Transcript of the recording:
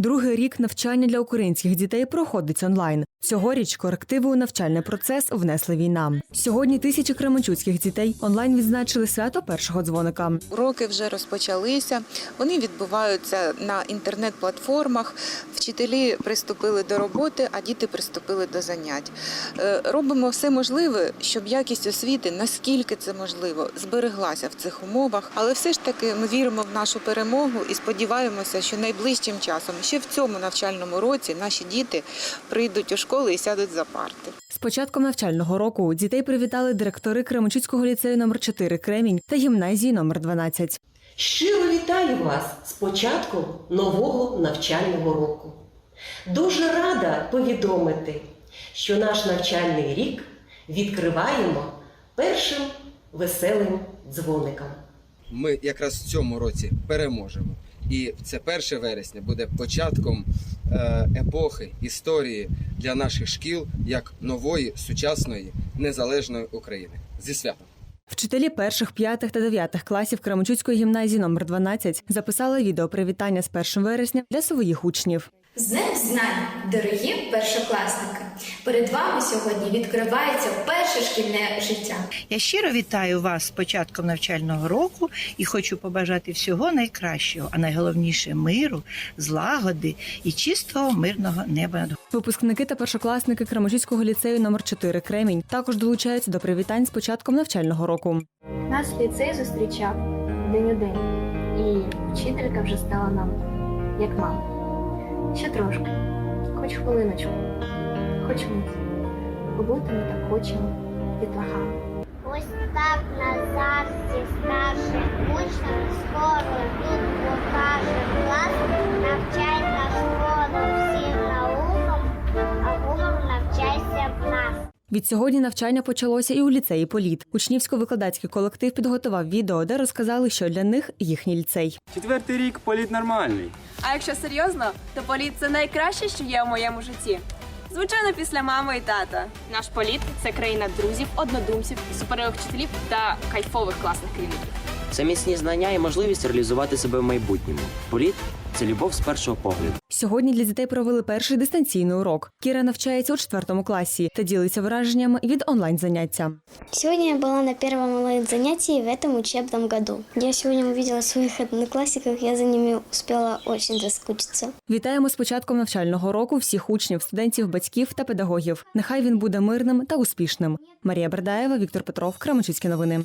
Другий рік навчання для українських дітей проходить онлайн. Цьогоріч корективи у навчальний процес внесли війна. Сьогодні тисячі кременчуцьких дітей онлайн відзначили свято першого дзвоника. Уроки вже розпочалися. Вони відбуваються на інтернет-платформах. Вчителі приступили до роботи, а діти приступили до занять. Е, Робимо все можливе, щоб якість освіти, наскільки це можливо, збереглася в цих умовах. Але все ж таки ми віримо в нашу перемогу і сподіваємося, що найближчим часом, ще в цьому навчальному році, наші діти прийдуть у школи і сядуть за парти. З початком навчального року дітей привітали директори Кременчуцького ліцею номер 4 Кремінь та гімназії номер 12. Щиро вітаю вас з початком нового навчального року. Дуже рада повідомити, що наш навчальний рік відкриваємо першим веселим дзвоником. ми якраз в цьому році переможемо. І це 1 вересня буде початком е, епохи історії для наших шкіл як нової сучасної незалежної України. Зі святом! Вчителі перших, п'ятих та дев'ятих класів Крамчуцької гімназії номер 12 записали відео привітання з 1 вересня для своїх учнів. З Днем знань, дорогі першокласники! Перед вами сьогодні відкривається перше шкільне життя. Я щиро вітаю вас з початком навчального року і хочу побажати всього найкращого, а найголовніше миру, злагоди і чистого мирного неба Випускники та першокласники Кременчуцького ліцею номер 4 Кремінь також долучаються до привітань з початком навчального року. Нас ліцей зустрічав день у день, і вчителька вже стала нам, як мама. Ще трошки, хоч хвилиночку, хоч мить. Побути ми так хочемо дітлахами. Ось так назавжди скаже учням, скоро тут нас. Відсьогодні навчання почалося і у ліцеї Політ. Учнівсько-викладацький колектив підготував відео, де розказали, що для них їхній ліцей. Четвертий рік політ нормальний. А якщо серйозно, то політ це найкраще, що є у моєму житті. Звичайно, після мами і тата. Наш політ це країна друзів, однодумців, суперових вчителів та кайфових класних керівників. Це міцні знання і можливість реалізувати себе в майбутньому. Політ це любов з першого погляду. Сьогодні для дітей провели перший дистанційний урок. Кіра навчається у четвертому класі та ділиться враженнями від онлайн заняття. Сегодня я была на первом онлайн-занятии в этом учебном году. Я сегодня увидела своих одноклассников, я за ними успела очень соскучиться. Вітаємо з початком навчального року всіх учнів, студентів, батьків та педагогів. Нехай він буде мирним та успішним. Марія Бердаєва, Віктор Петров, Кременчуцькі новини.